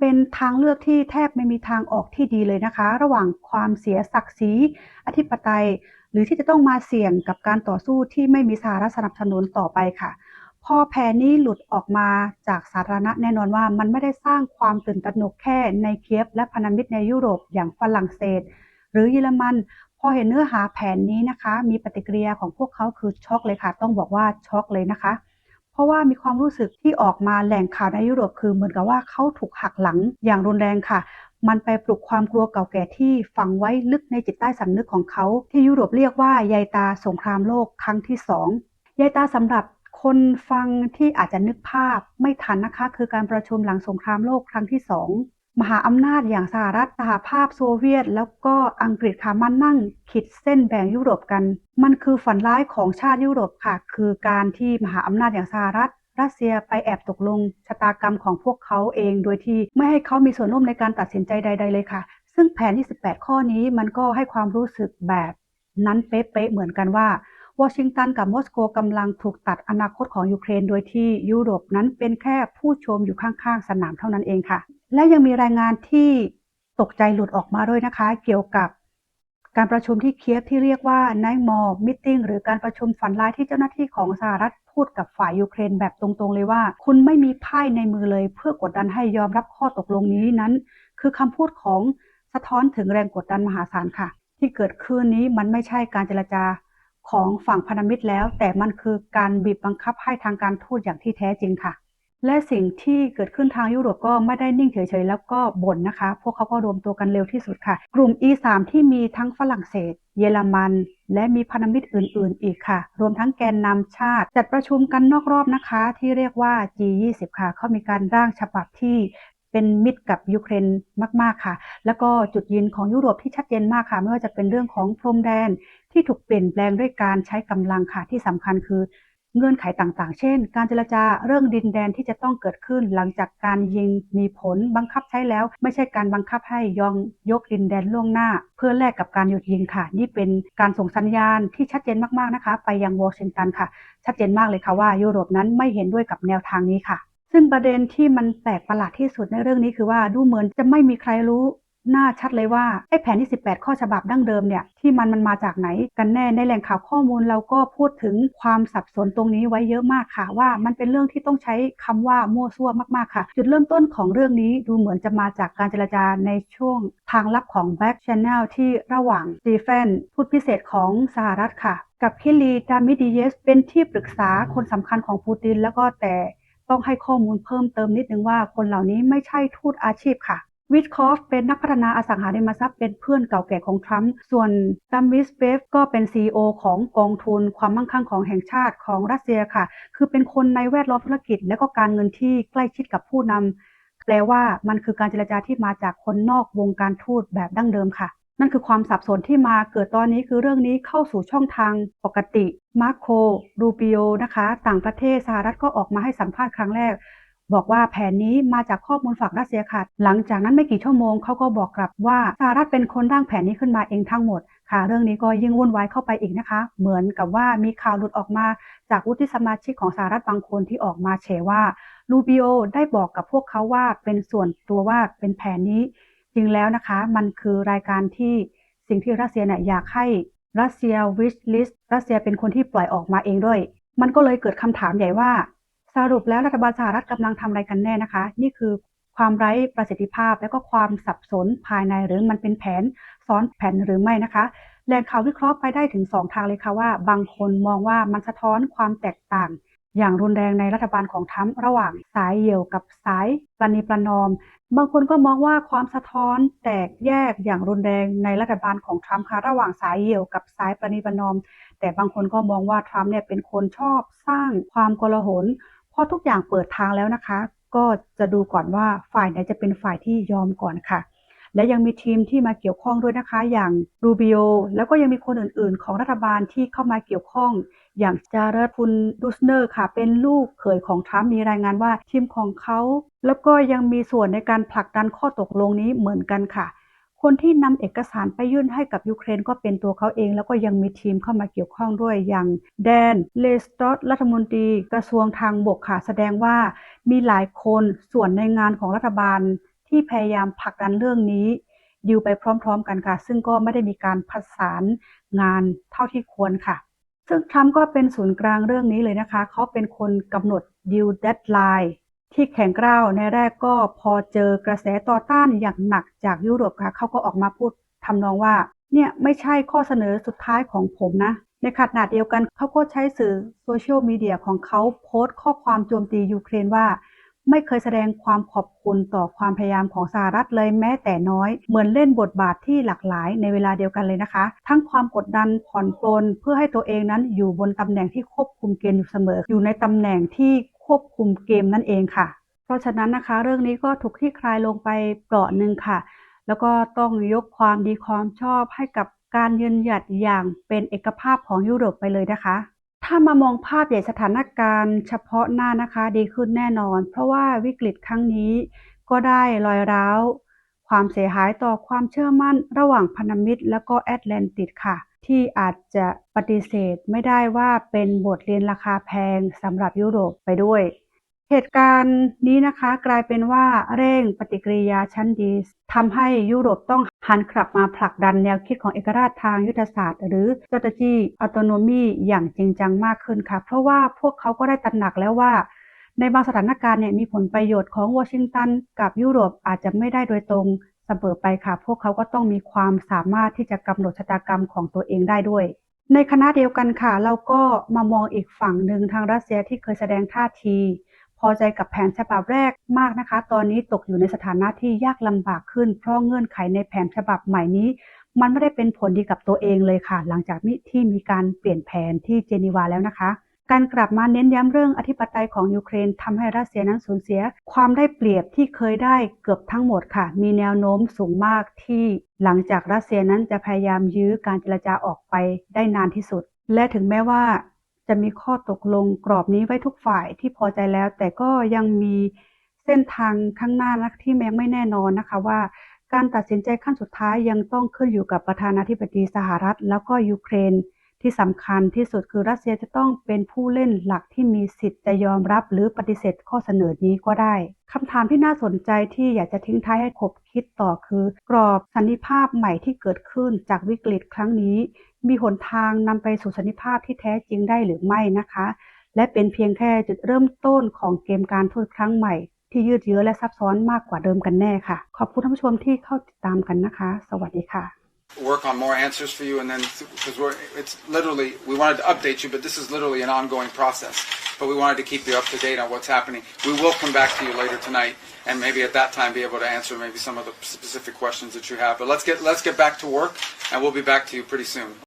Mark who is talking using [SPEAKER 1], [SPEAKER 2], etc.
[SPEAKER 1] เป็นทางเลือกที่แทบไม่มีทางออกที่ดีเลยนะคะ ระหว่างความเสียศักดิ์ศรีอธิปไตย หรือที่จะต้องมาเสี่ยงกับการต่อสู้ที่ไม่มีสหรัฐสนับสนุนต่อไปค่ะพอแผนนี้หลุดออกมาจากสาธารณะแน่นอนว่ามันไม่ได้สร้างความตื่นตระหนกแค่ในเคียฟและพันธมิตรในยุโรปอย่างฝรั่งเศส หรือเยอรมัน พอเห็นเนื้อหาแผนนี้นะคะ มีปฏิกิริยาของพวกเขาคือช็อกเลยค่ะ ต้องบอกว่าช็อกเลยนะคะ ราะว่ามีความรู้สึกที่ออกมาแหล่งข่าวในยุโรปคือเหมือนกับว่าเขาถูกหักหลังอย่างรุนแรงค่ะ มันไปปลุกความกลัวเก่าแก่ที่ฝังไว้ลึกในจิตใต้สำนึกของเขา ที่ยุโรปเรียกว่าใยตาสงครามโลกครั้งที่สองใยตาสำหรับคนฟังที่อาจจะนึกภาพไม่ทันนะคะ คือการประชุมหลังสงครามโลกครั้งที่สอง มหาอำนาจอย่างสหรัฐสหภาพโซเวียต แล้วก็อังกฤษค่ะมานั่งขีดเส้นแบ่งยุโรปกัน มันคือฝันร้ายของชาติยุโรปค่ะ คือการที่มหาอำนาจอย่างสหรัฐรัสเซียไปแอบตกลงชะตากรรมของพวกเขาเอง โดยที่ไม่ให้เขามีส่วนร่วมในการตัดสินใจใด ๆ เลยค่ะ ซึ่งแผน 28 ข้อนี้มันก็ให้ความรู้สึกแบบนั้นเป๊ะๆเหมือนกันว่าวอชิงตันกับมอสโกกำลังถูกตัดอนาคตของยูเครน โดยที่ยุโรปนั้นเป็นแค่ผู้ชมอยู่ข้างๆ สนามเท่านั้นเองค่ะ และยังมีรายงานที่ตกใจหลุดออกมาด้วยนะคะ เกี่ยวกับการประชุมที่เคียฟที่เรียกว่า Night Mall Meeting หรือการประชุมฝันร้ายที่เจ้าหน้าที่ของสหรัฐพูดกับฝ่ายยูเครนแบบตรงๆเลยว่า คุณไม่มีไพ่ในมือเลย เพื่อกดดันให้ยอมรับข้อตกลงนี้นั้น คือคำพูดของสะท้อนถึงแรงกดดันมหาศาลค่ะ ที่เกิดขึ้นนี้มันไม่ใช่การเจรจาของฝั่งพันธมิตรแล้ว แต่มันคือการบีบบังคับให้ทางการทูตอย่างที่แท้จริงค่ะ และสิ่งที่เกิดขึ้นทางยุโรปก็ไม่ได้นิ่งเฉยๆ แล้วก็บ่นนะคะ พวกเขาก็รวมตัวกันเร็วที่สุดค่ะ กลุ่ม E3 ที่มีทั้งฝรั่งเศส เยอรมัน และมีพันธมิตรอื่น ๆ อีกค่ะ รวมทั้งแกนนำชาติ จัดประชุมกันนอกรอบนะคะ ที่เรียกว่า G20 ค่ะ เขามีการร่างฉบับที่เป็นมิตรกับยูเครนมาก ๆ ค่ะ แล้วก็จุดยืนของยุโรปที่ชัดเจนมากค่ะ ไม่ว่าจะเป็นเรื่องของพรมแดนที่ถูกเปลี่ยนแปลงด้วยการใช้กำลังค่ะ ที่สำคัญคือ เงื่อนไขต่างๆ เช่น การเจรจาเรื่องดินแดนที่จะต้องเกิดขึ้น หลังจากการยิงมีผลบังคับใช้แล้ว ไม่ใช่การบังคับให้ยองยกดินแดนล่วงหน้า เพื่อแลกกับการหยุดยิงค่ะ นี่เป็นการส่งสัญญาณที่ชัดเจนมากๆนะคะ ไปยังวอชิงตันค่ะ ชัดเจนมากเลยค่ะว่ายุโรปนั้นไม่เห็นด้วยกับแนวทางนี้ค่ะซึ่งประเด็นที่มันแปลกประหลาดที่สุดในเรื่องนี้คือว่าดูเหมือนจะไม่มีใครรู้ หน้าชัดเลยว่าไอ้แผนที่ 18 ข้อฉบับดั้งเดิมเนี่ยที่มันมันมาจากไหนกันแน่ในแหล่งข่าวข้อมูลเราก็พูดถึงความสับสนตรงนี้ไว้เยอะมากค่ะ ว่ามันเป็นเรื่องที่ต้องใช้คำว่ามั่วซั่วมากๆค่ะ จุดเริ่มต้นของเรื่องนี้ดูเหมือนจะมาจากการเจรจาในช่วงทางลับของ Back Channel ที่ระหว่างสตีเฟนผู้พิเศษของสหรัฐค่ะ กับคิลีดามิดีเยสเป็นที่ปรึกษาคนสำคัญของปูตินแล้วก็แต่ต้องให้ข้อมูลเพิ่มเติมนิดนึงว่าคนเหล่านี้ไม่ใช่ทูตอาชีพค่ะ วิทคอฟเป็นนักพัฒนาอสังหาริมทรัพย์เป็นเพื่อนเก่าแก่ของทรัมป์ส่วนดัมมิสเบฟก็เป็น CEO ของกองทุนความมั่งคั่งของแห่งชาติของรัสเซียค่ะ คือเป็นคนในแวดล้อมธุรกิจ และก็การเงินที่ใกล้ชิดกับผู้นำแปลว่ามันคือการเจรจาที่มาจากคนนอกวงการทูตแบบดั้งเดิมค่ะ นั่นคือความสับสนที่มาเกิดตอนนี้คือเรื่องนี้เข้าสู่ช่องทางปกติมาร์โครูปิโอนะคะ ต่างประเทศสหรัฐก็ออกมาให้สัมภาษณ์ครั้งแรก บอกว่าแผนนี้มาจากข้อมูลฝากรัสเซียค่ะ หลังจากนั้นไม่กี่ชั่วโมงเขาก็บอกกลับว่าสหรัฐเป็นคนร่างแผนนี้ขึ้นมาเองทั้งหมดค่ะเรื่องนี้ก็ยิ่งวุ่นวายเข้าไปอีกนะคะ เหมือนกับว่ามีข่าวหลุดออกมาจากวุฒิสมาชิกของสหรัฐบางคนที่ออกมาเฉว่าลูบิโอได้บอกกับพวกเขาว่าเป็นส่วนตัวว่าเป็นแผนนี้จริงแล้วนะคะ มันคือรายการที่สิ่งที่รัสเซียเนี่ยอยากให้รัสเซียวิชลิสรัสเซียเป็นคนที่ปล่อยออกมาเองด้วย มันก็เลยเกิดคำถามใหญ่ว่า สรุปแล้วรัฐบาลสหรัฐกำลังทำอะไรกันแน่นะคะ นี่คือความไร้ประสิทธิภาพและก็ความสับสนภายในหรือมันเป็นแผนซ้อนแผนหรือไม่นะคะแหล่งข่าววิเคราะห์ไปได้ถึง 2 ทางเลยค่ะว่า บางคนมองว่ามันสะท้อนความแตกต่าง อย่างรุนแรงในรัฐบาลของทั้มระหว่างสายเหี่ยวกับสายปณีประนอม บางคนก็มองว่าความสะท้อนแตกแยกอย่างรุนแรงในรัฐบาลของทรัมป์ค่ะระหว่างสายเหี่ยวกับสายปณีประนอม แต่บางคนก็มองว่าทรัมป์เนี่ยเป็นคนชอบสร้างความโกลาหล พอทุกอย่างเปิดทางแล้วนะคะ ก็จะดูก่อนว่าฝ่ายไหนจะเป็นฝ่ายที่ยอมก่อนค่ะ และยังมีทีมที่มาเกี่ยวข้องด้วยนะคะ อย่างรูบิโอแล้วก็ยังมีคนอื่นๆ ของรัฐบาลที่เข้ามาเกี่ยวข้อง อย่างจาร์พุนดูสเนอร์ค่ะ เป็นลูกเขยของทรัมป์มีรายงานว่าทีมของเขา แล้วก็ยังมีส่วนในการผลักดันข้อตกลงนี้เหมือนกันค่ะ คนที่นำเอกสารไปยื่นให้กับยูเครนก็เป็นตัวเขาเอง แล้วก็ยังมีทีมเข้ามาเกี่ยวข้องด้วยอย่างแดนเลสตอตรัฐมนตรีกระทรวงทางบกค่ะแสดงว่ามีหลายคนส่วนในงานของรัฐบาลที่พยายามผลักดันเรื่องนี้ดิวไปพร้อม ๆ กันค่ะ ซึ่งก็ไม่ได้มีการผสานงานเท่าที่ควรค่ะ ซึ่งทรัมป์ก็เป็นศูนย์กลางเรื่องนี้เลยนะคะ เขาเป็นคนกำหนดดิวเดดไลน์ ที่แข็งกร้าวในแรกก็พอเจอกระแสต่อต้านอย่างหนักจากยุโรปค่ะเขาก็ออกมาพูดทำนองว่า เนี่ยไม่ใช่ข้อเสนอสุดท้ายของผมนะ ในขณะเดียวกันเขาก็ใช้สื่อโซเชียลมีเดียของเขาโพสต์ข้อความโจมตียูเครนว่า ไม่เคยแสดงความขอบคุณต่อความพยายามของสหรัฐเลยแม้แต่น้อย เหมือนเล่นบทบาทที่หลากหลายในเวลาเดียวกันเลยนะคะ ทั้งความกดดันผ่อนปลนเพื่อให้ตัวเองนั้นอยู่บนตำแหน่งที่ควบคุมเกมอยู่เสมอ อยู่ในตำแหน่งที่ ควบคุมเกมนั่นเองค่ะ เพราะฉะนั้นนะคะ เรื่องนี้ก็ถูกที่คลายลงไปเปราะหนึ่งค่ะ แล้วก็ต้องยกความดีความชอบให้กับการยืนหยัดอย่างเป็นเอกภาพของยุโรปไปเลยนะคะ ถ้ามามองภาพใหญ่สถานการณ์เฉพาะหน้านะคะดีขึ้นแน่นอน เพราะว่าวิกฤตครั้งนี้ก็ได้รอยร้าว ความเสียหายต่อความเชื่อมั่นระหว่างพันธมิตร และก็แอตแลนติกค่ะ ที่อาจจะปฏิเสธไม่ได้ว่าเป็นบทเรียนราคาแพงสำหรับยุโรปไปด้วย เหตุการณ์นี้นะคะกลายเป็นว่าเร่งปฏิกิริยาชั้นดีทำให้ยุโรปต้องหันกลับมาผลักดันแนวคิดของเอกราชทางยุทธศาสตร์ หรือ strategy autonomy อย่างจริงจังมากขึ้นค่ะ เพราะว่าพวกเขาก็ได้ตระหนักแล้วว่า ในบางสถานการณ์เนี่ยมีผลประโยชน์ของวอชิงตันกับยุโรปอาจจะไม่ได้โดยตรงเสมอไปค่ะ พวกเขาก็ต้องมีความสามารถที่จะกำหนดชะตากรรมของตัวเองได้ด้วย ในคณะเดียวกันค่ะ เราก็มามองอีกฝั่งหนึ่งทางรัสเซียที่เคยแสดงท่าที พอใจกับแผนฉบับแรกมากนะคะ ตอนนี้ตกอยู่ในสถานะที่ยากลำบากขึ้น เพราะเงื่อนไขในแผนฉบับใหม่นี้ มันไม่ได้เป็นผลดีกับตัวเองเลยค่ะ หลังจากที่มีการเปลี่ยนแผนที่เจนีวาแล้วนะคะ การกลับมาเน้นย้ำเรื่องอธิปไตยของยูเครนทำให้รัสเซียนั้นสูญเสีย ความได้เปรียบที่เคยได้เกือบทั้งหมดค่ะ มีแนวโน้มสูงมากที่หลังจากรัสเซียนั้นจะพยายามยื้อการเจรจาออกไปได้นานที่สุด และถึงแม้ว่าจะมีข้อตกลงกรอบนี้ไว้ทุกฝ่ายที่พอใจแล้ว แต่ก็ยังมีเส้นทางข้างหน้านะที่ยังไม่แน่นอนนะคะว่า การตัดสินใจขั้นสุดท้ายยังต้องขึ้นอยู่กับประธานาธิบดีสหรัฐ แล้วก็ยูเครน ที่สำคัญที่สุดคือรัสเซียจะต้องเป็นผู้เล่นหลักที่มีสิทธิ์จะยอมรับหรือปฏิเสธข้อเสนอนี้ก็ได้คำถามที่น่าสนใจที่อยากจะทิ้งท้ายให้คบคิดต่อคือ กรอบสันนิภาพใหม่ที่เกิดขึ้นจากวิกฤตครั้งนี้ มีหนทางนำไปสู่สันนิภาพที่แท้จริงได้หรือไม่นะคะ และเป็นเพียงแค่จุดเริ่มต้นของเกมการทูตครั้งใหม่ ที่ยืดเยื้อและซับซ้อนมากกว่าเดิมกันแน่ค่ะ ขอบคุณท่านผู้ชมที่เข้าติดตามกันนะคะ สวัสดีค่ะ
[SPEAKER 2] work on more answers for you and then because we're it's literally we wanted to update you but this is literally an ongoing process. But we wanted to keep you up to date on what's happening. We will come back to you later tonight and maybe at that time be able to answer maybe some of the specific questions that you have. But let's get let's get back to work and we'll be back to you pretty soon